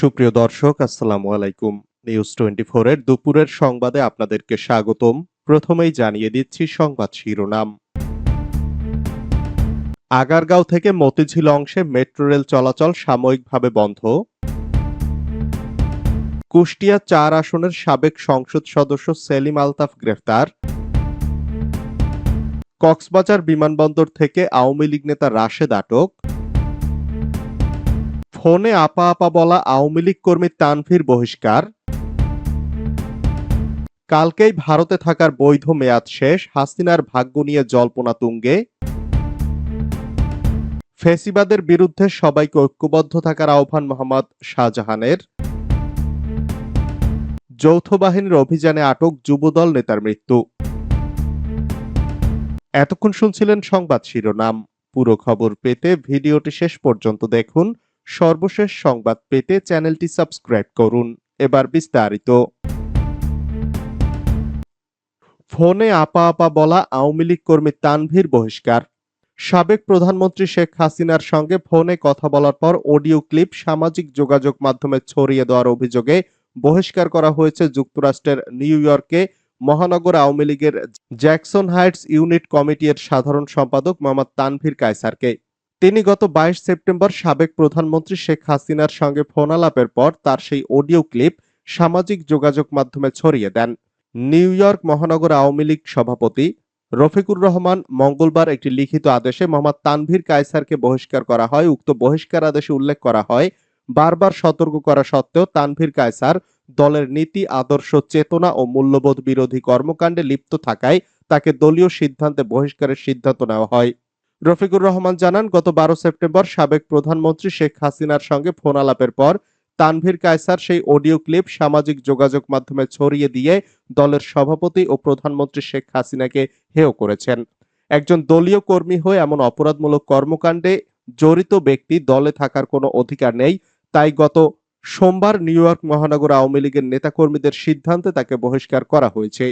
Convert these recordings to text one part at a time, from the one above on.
সুপ্রিয় দর্শক, আসসালামু আলাইকুম। নিউজ টোয়েন্টি এর দুপুরের সংবাদে আপনাদেরকে স্বাগতম। প্রথমেই জানিয়ে দিচ্ছি সংবাদ শিরোনাম। আগারগাঁও থেকে মতিঝিল অংশে মেট্রো রেল চলাচল সাময়িকভাবে বন্ধ। কুষ্টিয়া চার আসনের সাবেক সংসদ সদস্য সেলিম আলতাফ গ্রেফতার। কক্সবাজার বিমানবন্দর থেকে আওয়ামী লীগ নেতা রাশেদ আটক। ফোনে আপা আপা বলা আওয়ামী লীগ কর্মী তানভীর বহিষ্কার। কালকেই ভারতে থাকার বৈধ মেয়াদ শেষ, হাসিনার ভাগ্য নিয়ে জল্পনা তুঙ্গে। ফেসিবাদের বিরুদ্ধে সবাইকে ঐক্যবদ্ধ থাকার আহ্বান মোহাম্মদ শাহজাহানের। যৌথ বাহিনীর অভিযানে আটক যুবদল নেতার মৃত্যু। এতক্ষণ শুনছিলেন সংবাদ শিরোনাম। পুরো খবর পেতে ভিডিওটি শেষ পর্যন্ত দেখুন। সর্বশেষ সংবাদ পেতে চ্যানেলটি সাবস্ক্রাইব করুন। এবার বিস্তারিত। ফোনে আপা আপা বলা আওয়ামী লীগ কর্মী তানভীর বহিষ্কার। সাবেক প্রধানমন্ত্রী শেখ হাসিনার সঙ্গে ফোনে কথা বলার পর অডিও ক্লিপ সামাজিক যোগাযোগ মাধ্যমে ছড়িয়ে দেওয়ার অভিযোগে বহিষ্কার করা হয়েছে যুক্তরাষ্ট্রের নিউ ইয়র্কে মহানগর আওয়ামী লীগের জ্যাকসন হাইটস ইউনিট কমিটির সাধারণ সম্পাদক মোহাম্মদ তানভীর কায়সারকে। তিনি গত বাইশ সেপ্টেম্বর সাবেক প্রধানমন্ত্রী শেখ হাসিনার সঙ্গে ফোনালাপের পর তার সেই অডিও ক্লিপ সামাজিক যোগাযোগ মাধ্যমে ছড়িয়ে দেন। নিউ ইয়র্ক মহানগর আওয়ামী লীগ সভাপতি রফিকুর রহমান মঙ্গলবার একটি লিখিত আদেশে মোহাম্মদ তানভীর কায়সারকে বহিষ্কার করা হয়। উক্ত বহিষ্কার আদেশে উল্লেখ করা হয়, বারবার সতর্ক করা সত্ত্বেও তানভীর কায়সার দলের নীতি, আদর্শ, চেতনা ও মূল্যবোধ বিরোধী কর্মকাণ্ডে লিপ্ত থাকায় তাকে দলীয় সিদ্ধান্তে বহিষ্কারের সিদ্ধান্ত নেওয়া হয়। রফিকুর রহমান জানান, গত বারো সেপ্টেম্বর সাবেক প্রধানমন্ত্রী শেখ হাসিনার সঙ্গে ফোন আলাপের পর তানভীর কায়সার সেই অডিও ক্লিপ সামাজিক যোগাযোগ মাধ্যমে ছড়িয়ে দিয়ে দলের সভাপতি ও প্রধানমন্ত্রী শেখ হাসিনাকে হেয় করেছেন। একজন দলীয় কর্মী হয়ে এমন অপরাধমূলক কর্মকাণ্ডে জড়িত ব্যক্তি দলে থাকার কোনো অধিকার নেই, তাই গত সোমবার নিউ ইয়র্ক মহানগর আওয়ামী লীগের নেতাকর্মীদের সিদ্ধান্তে তাকে বহিষ্কার করা হয়েছে।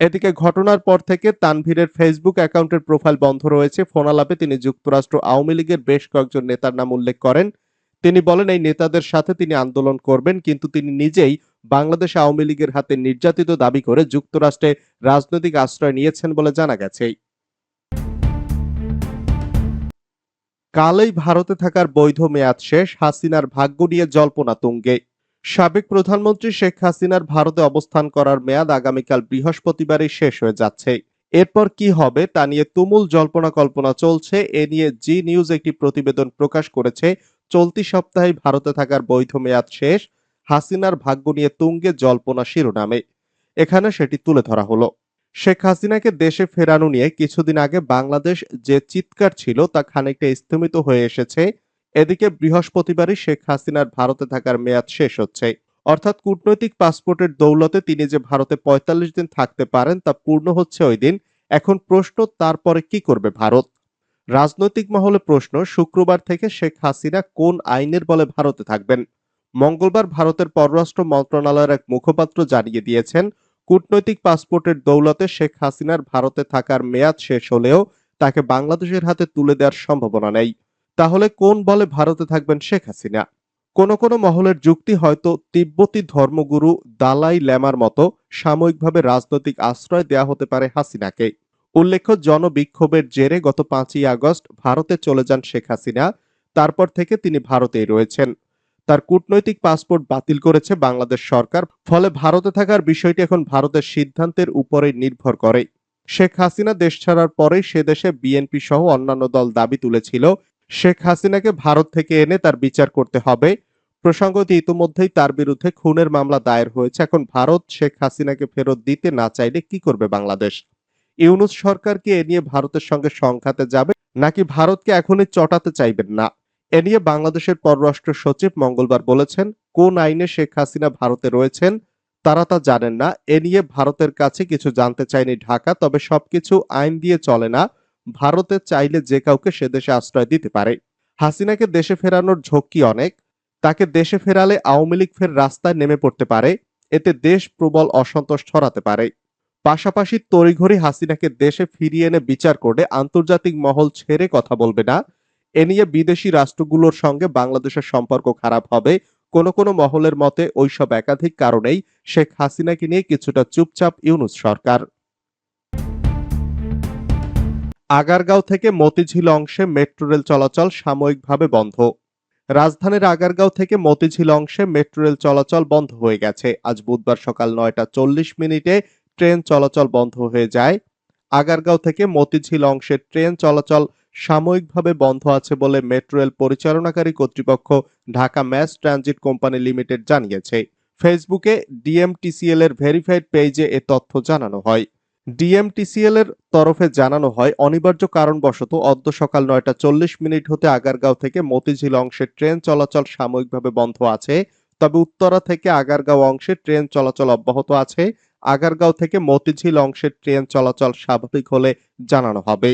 এদিকে ঘটনার পর থেকে তানভীরের ফেসবুক অ্যাকাউন্টের প্রোফাইল বন্ধ রয়েছে। ফোনালাপে তিনি যুক্তরাষ্ট্র আওয়ামী লীগের বেশ কয়েকজন নেতার নাম উল্লেখ করেন। তিনি বলেন, এই নেতাদের সাথে তিনি আন্দোলন করবেন, কিন্তু তিনি নিজেই বাংলাদেশ আওয়ামী লীগের হাতে নির্যাতিত দাবি করে যুক্তরাষ্ট্রে রাজনৈতিক আশ্রয় নিয়েছেন বলে জানা গেছে। কালেই ভারতে থাকার বৈধ মেয়াদ শেষ, হাসিনার ভাগ্য নিয়ে জল্পনা তুঙ্গে। সাবেক প্রধানমন্ত্রী শেখ হাসিনার ভারতে অবস্থান করার মেয়াদ আগামীকাল বৃহস্পতিবারই শেষ হয়ে যাচ্ছে। এরপর কি হবে তা নিয়ে তুমুল জল্পনা কল্পনা চলছে। এ নিয়ে জি নিউজ একটি প্রতিবেদন প্রকাশ করেছে। চলতি সপ্তাহে ভারতে থাকার বৈধ মেয়াদ শেষ। হাসিনার ভাগ্য নিয়ে তুঙ্গে জল্পনা শিরোনামে। এখানে সেটি তুলে ধরা হলো। শেখ হাসিনাকে দেশে ফেরানো নিয়ে কিছুদিন আগে বাংলাদেশ যে চিৎকার ছিল তা খানিকটা স্থমিত হয়ে এসেছে। এদিকে বৃহস্পতিবারই শেখ হাসিনার ভারতে থাকার মেয়াদ শেষ হচ্ছে। অর্থাৎ কূটনৈতিক পাসপোর্টের দৌলতে তিনি যে ভারতে ৪৫ দিন থাকতে পারেন তা পূর্ণ হচ্ছে ওই দিন। এখন প্রশ্ন, তারপরে কি করবে ভারত? রাজনৈতিক মহলে প্রশ্ন, শুক্রবার থেকে শেখ হাসিনা কোন আইনের বলে ভারতে থাকবেন? মঙ্গলবার ভারতের পররাষ্ট্র মন্ত্রণালয়ের এক মুখপাত্র জানিয়ে দিয়েছেন, কূটনৈতিক পাসপোর্টের দৌলতে শেখ হাসিনার ভারতে থাকার মেয়াদ শেষ হলেও তাকে বাংলাদেশের হাতে তুলে দেওয়ার সম্ভাবনা নেই। তাহলে কোন বলে ভারতে থাকবেন শেখ হাসিনা? কোন কোন মহলের যুক্তি হয়তো তিব্বতী ধর্মগুরু দালাই ল্যামার মতো সাময়িকভাবে রাজনৈতিক আশ্রয় দেয়া হতে পারে হাসিনাকে। উল্লেখ্য, জনবিক্ষোভের জেরে গত পাঁচই আগস্ট ভারতে চলে যান শেখ হাসিনা। তারপর থেকে তিনি ভারতেই রয়েছেন। তার কূটনৈতিক পাসপোর্ট বাতিল করেছে বাংলাদেশ সরকার। ফলে ভারতে থাকার বিষয়টি এখন ভারতের সিদ্ধান্তের উপরে নির্ভর করে। শেখ হাসিনা দেশ ছাড়ার পরেই সে দেশে বিএনপি সহ অন্যান্য দল দাবি তুলেছিল শেখ হাসিনাকে ভারত থেকে এনে তার বিচার করতে হবে। প্রসঙ্গত ইতিমধ্যেই তার বিরুদ্ধে খুনের মামলা দায়ের হয়েছে। এখন ভারত শেখ হাসিনাকে ফেরত দিতে না চাইলে কি করবে বাংলাদেশ? ইউনুস সরকার কি এ নিয়ে ভারতের সঙ্গে সংঘাতে যাবে? নাকি ভারতকে এখনই চটাতে চাইবেন না? এ নিয়ে বাংলাদেশের পররাষ্ট্র সচিব মঙ্গলবার বলেছেন, কোন আইনে শেখ হাসিনা ভারতে রয়েছেন তারা তা জানেন না। এ নিয়ে ভারতের কাছে কিছু জানতে চায়নি ঢাকা, তবে সবকিছু আইন দিয়ে চলে না। ভারতে চাইলে যে কাউকে সে দেশে আশ্রয় দিতে পারে। হাসিনাকে দেশে ফেরানোর ঝক্কি অনেক। তাকে দেশে ফেরালে আওয়ামী লীগ ফের রাস্তায় নেমে পড়তে পারে। এতে দেশ প্রবল অসন্তোষ ছড়াতে পারে। পাশাপাশি তড়িঘড়ি হাসিনাকে দেশে ফিরিয়ে এনে বিচার করে আন্তর্জাতিক মহল ছেড়ে কথা বলবে না। এ নিয়ে বিদেশি রাষ্ট্রগুলোর সঙ্গে বাংলাদেশের সম্পর্ক খারাপ হবে। কোনো কোনো মহলের মতে ওইসব একাধিক কারণেই শেখ হাসিনাকে নিয়ে কিছুটা চুপচাপ ইউনুস সরকার। আগারগাঁও থেকে মতিঝিল অংশে মেট্রো রেল চলাচল সাময়িকভাবে বন্ধ। রাজধানীর আগারগাঁও থেকে মতিঝিল অংশে মেট্রো রেল চলাচল বন্ধ হয়ে গেছে। আজ বুধবার সকাল নয়টা চল্লিশ মিনিটে ট্রেন চলাচল বন্ধ হয়ে যায়। আগারগাঁও থেকে মতিঝিল অংশে ট্রেন চলাচল সাময়িকভাবে বন্ধ আছে বলে মেট্রো রেল পরিচালনাকারী কর্তৃপক্ষ Dhaka mass transit company limited জানিয়েছে। ফেসবুকে ডিএমটিসিএল এর ভেরিফাইড পেজে এ তথ্য জানানো হয়। ডিএমটিসিএল এর তরফে জানানো হয়, অনিবার্য কারণবশত অদ্য সকাল নয়টা চল্লিশ মিনিট হতে আগারগাঁও থেকে মতিঝিল অংশে ট্রেন চলাচল সাময়িকভাবে বন্ধ আছে। তবে উত্তরা থেকে আগারগাঁও অংশে ট্রেন চলাচল অব্যাহত আছে। আগারগাঁও থেকে মতিঝিল অংশের ট্রেন চলাচল স্বাভাবিক হলে জানানো হবে।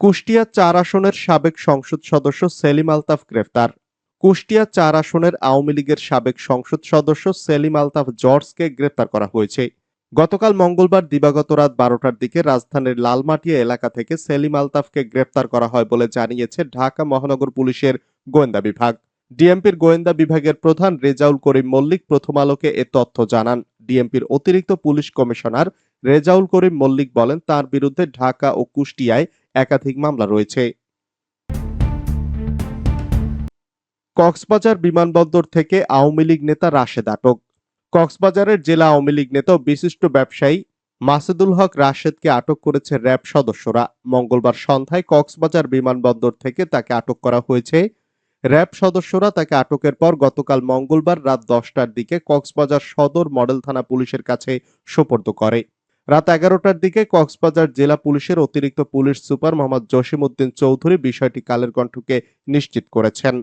কুষ্টিয়া চার আসনের সাবেক সংসদ সদস্য সেলিম আলতাফ গ্রেফতার। কুষ্টিয়া চার আসনের আওয়ামী লীগের সাবেক সংসদ সদস্য সেলিম আলতাফ জর্জকে গ্রেপ্তার করা হয়েছে। গতকাল মঙ্গলবার দিবাগত রাত বারোটার দিকে রাজধানীর লালমাটিয়া এলাকা থেকে সেলিম আলতাফকে গ্রেপ্তার করা হয় বলে জানিয়েছে ঢাকা মহানগর পুলিশের গোয়েন্দা বিভাগ। ডিএমপির গোয়েন্দা বিভাগের প্রধান রেজাউল করিম মল্লিক প্রথম আলোকে এ তথ্য জানান। ডিএমপির অতিরিক্ত পুলিশ কমিশনার রেজাউল করিম মল্লিক বলেন, তার বিরুদ্ধে ঢাকা ও কুষ্টিয়ায় একাধিক মামলা রয়েছে। কক্সবাজার বিমানবন্দর থেকে আওয়ামী লীগ নেতা রাশেদ আটক। কক্সবাজারের জেলা আওয়ামী লীগ নেতা বিশিষ্ট ব্যবসায়ী মাসুদুল হক রাশেদকে আটক করেছে র্যাব সদস্যরা। মঙ্গলবার সন্ধ্যায় কক্সবাজার বিমানবন্দর থেকে তাকে আটক করা হয়েছে। র্যাব সদস্যরা তাকে আটকের পর গতকাল মঙ্গলবার রাত দশটার দিকে কক্সবাজার সদর মডেল থানা পুলিশের কাছে সোপর্দ করে। রাত এগারোটার দিকে কক্সবাজার জেলা পুলিশের অতিরিক্ত পুলিশ সুপার মোহাম্মদ জসিম উদ্দিন চৌধুরী বিষয়টি কালের কণ্ঠকে নিশ্চিত করেছেন।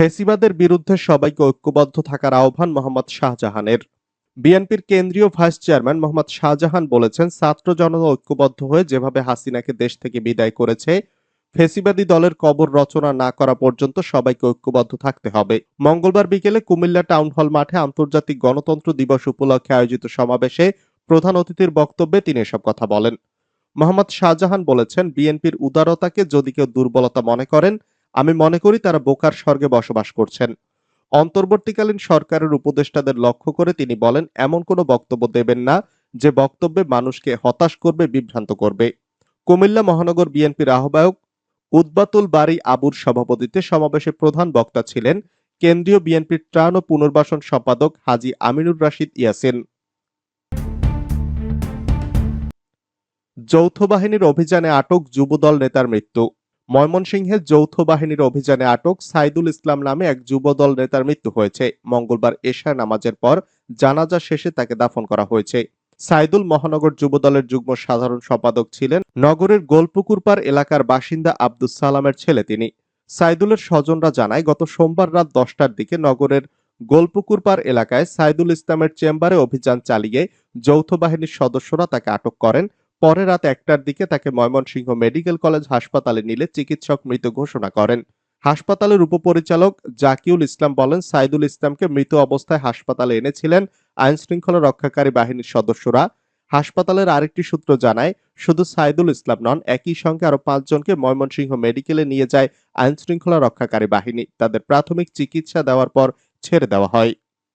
ফেসিবাদের বিরুদ্ধে সবাইকে ঐক্যবদ্ধ থাকার আহ্বান মোহাম্মদ শাহজাহানের। বিএনপির কেন্দ্রীয় ভাইস চেয়ারম্যান মোহাম্মদ শাহজাহান বলেছেন, ছাত্র জনতা ঐক্যবদ্ধ হয়ে যেভাবে হাসিনাকে দেশ থেকে বিদায় করেছে, ফেসিবাদী দলের কবর রচনা না করা পর্যন্ত সবাইকে ঐক্যবদ্ধ থাকতে হবে। মঙ্গলবার বিকেলে কুমিল্লা টাউন হল মাঠে আন্তর্জাতিক গণতন্ত্র দিবস উপলক্ষে আয়োজিত সমাবেশে প্রধান অতিথির বক্তব্যে তিনি এসব কথা বলেন। মোহাম্মদ শাহজাহান বলেছেন, বিএনপির উদারতাকে যদি কেউ দুর্বলতা মনে করেন আমি মনে করি তারা বোকার স্বর্গে বসবাস করছেন। অন্তর্বর্তীকালীন সরকারের উপদেষ্টাদের লক্ষ্য করে তিনি বলেন, এমন কোনো বক্তব্য দেবেন না যে বক্তব্যে মানুষকে হতাশ করবে, বিভ্রান্ত করবে। কুমিল্লা মহানগর বিএনপির আহ্বায়ক উদ্বাতুল বাড়ি আবুর সভাপতিত্বে সমাবেশে প্রধান বক্তা ছিলেন কেন্দ্রীয় বিএনপির ত্রাণ ও পুনর্বাসন সম্পাদক হাজি আমিনুর রাশিদ ইয়াসিন। যৌথ বাহিনীর অভিযানে আটক যুবদল নেতার মৃত্যু। ময়মনসিংহে যৌথ বাহিনীর অভিযানে আটক সাইদুল ইসলাম নামে এক যুবদল নেতার মৃত্যু হয়েছে। মঙ্গলবার এশা নামাজের পর জানাজা শেষে তাকে দাফন করা হয়েছে। সাইদুল মহানগর যুবদলের যুগ্ম সাধারণ সম্পাদক ছিলেন নগরের গোলপুকুরপার এলাকার বাসিন্দা আব্দুস সালামের ছেলে তিনি। সাইদুলের স্বজনরা জানায়, গত সোমবার রাত দশটার দিকে নগরের গোলপুকুরপার এলাকায় সাইদুল ইসলামের চেম্বারে অভিযান চালিয়ে যৌথ বাহিনীর সদস্যরা তাকে আটক করেন। পরে রাত একটার দিকে তাকে ময়মনসিংহ মেডিকেল কলেজ হাসপাতালে নিলে চিকিৎসক মৃত ঘোষণা করেন। হাসপাতালের উপপরিচালক জাকিউল ইসলাম বলেন, সাইদুল ইসলামকে মৃত অবস্থায় হাসপাতালে এনেছিলেন আইন শৃঙ্খলা রক্ষাকারী বাহিনীর সদস্যরা। হাসপাতালের আরেকটি সূত্র জানায়, শুধু সাইদুল ইসলাম নন, একই সঙ্গে আরও পাঁচজনকে ময়মনসিংহ মেডিকেলে নিয়ে যায় আইন শৃঙ্খলা রক্ষাকারী বাহিনী। তাদের প্রাথমিক চিকিৎসা দেওয়ার পর ছেড়ে দেওয়া হয়।